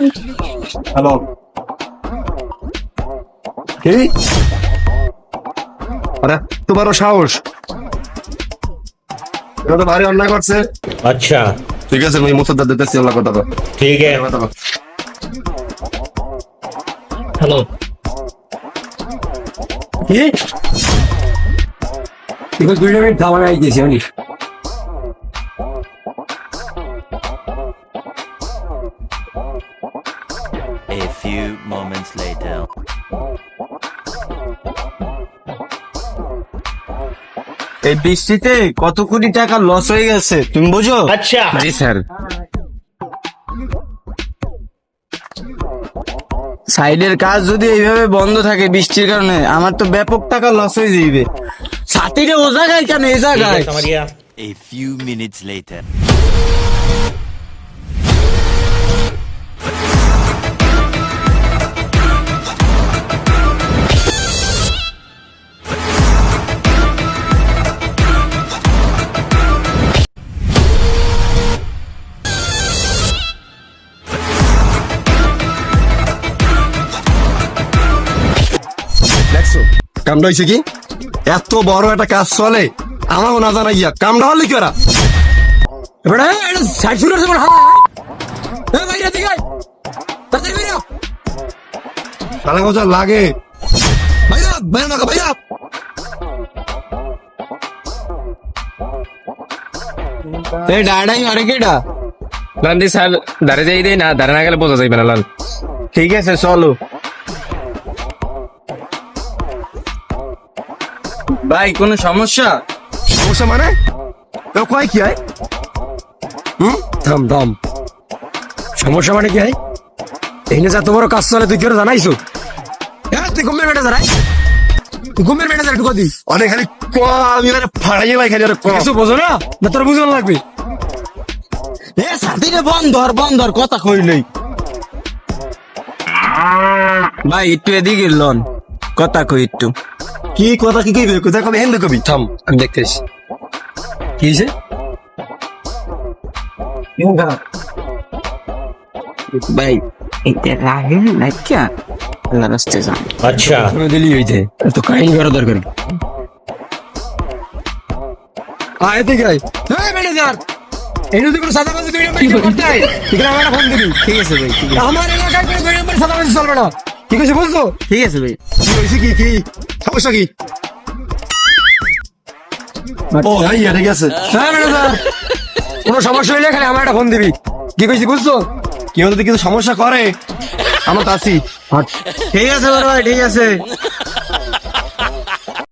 Hello কি? আরে তোমারও সাহস? এটা তো ভারী অন্যায় করছে। আচ্ছা। ঠিক আছে আমি মুসাদ্দার দিতেছি আল্লাহ কথা ঠিক আছে। হ্যালো কি? দুই মিনিট ধামায় আইতেছি অনেক A few moments later. এই বৃষ্টিতে কত কোটি টাকা লস হয়ে গেছে তুমি বুঝো? আচ্ছা। জি স্যার। সাইডের কাজ যদি এইভাবে বন্ধ থাকে বৃষ্টির কারণে আমার তো ব্যাপক টাকা লস হয়ে যাইবে। সাথীরে ও জায়গায় কেন? এই জায়গায়। A few minutes later. কামটা হয়েছে কি? এত বড় একটা কাজ চলে আমারও না জানা গিয়া কামটা হলে কি ওরা? এবারে হ্যাঁ? কথা লাগে। ভাইয়া ভাইয়া না ভাইয়া এই ডাডাই আরে কেডা? লান্দি স্যার দাঁড়ে যাই দেই না দাঁড়ে না গেলে বোঝা যাইবে না লাল। ঠিক আছে চলো। ভাই কোনো সমস্যা? সমস্যা মানে? তো কয় কি হয় হুম? থাম থাম। সমস্যা মানে কি হয় এই না যা তোমার কাজ চলে তুই কেউ জানাইছো? হ্যাঁ তুই ঘুমের বেটা জানাই। তুই ঘুমের বেটা জানাই একটু কদি অনেক খালি ক আমি মানে ফাড়াইয়ে ভাই খালি আরে ক। কিছু বোঝো না না তোর বুঝন লাগবে। এ ছাতিরে বন্ধর বন্ধর কথা কইলই ভাই একটু এদিকে লন। কথা কই একটু। কি কথা কি কইবে কোথায় কবে? হেন কবি। থাম আমি দেখতেছি কি হয়েছে? ভাই। এটা রাগে নাকি আল্লাহ রাস্তায় যান। আচ্ছা। তুমি দিলি হইতে তো কাহিনী করা দরকার আয় তুই গাই হ্যাঁ ম্যানেজার এই নদী কোনো সাদা বাজি দুই নম্বর করতে হয়। এখানে আমার ফোন দিবি। ঠিক আছে ভাই আমার এলাকায় কোনো দুই নম্বর সাদা বাজি চলবে না। ঠিক আছে বুঝছ ঠিক আছে ভাই। কি কি কি? সমস্যা কি? ও ঠিক আছে ম্যানেজার কোনো সমস্যা হইলে খালি আমার একটা ফোন দিবি। কি কইছি বুঝছ? কেউ যদি কিছু সমস্যা করে আমরা তো আছি। ঠিক আছে বড় ভাই ঠিক আছে।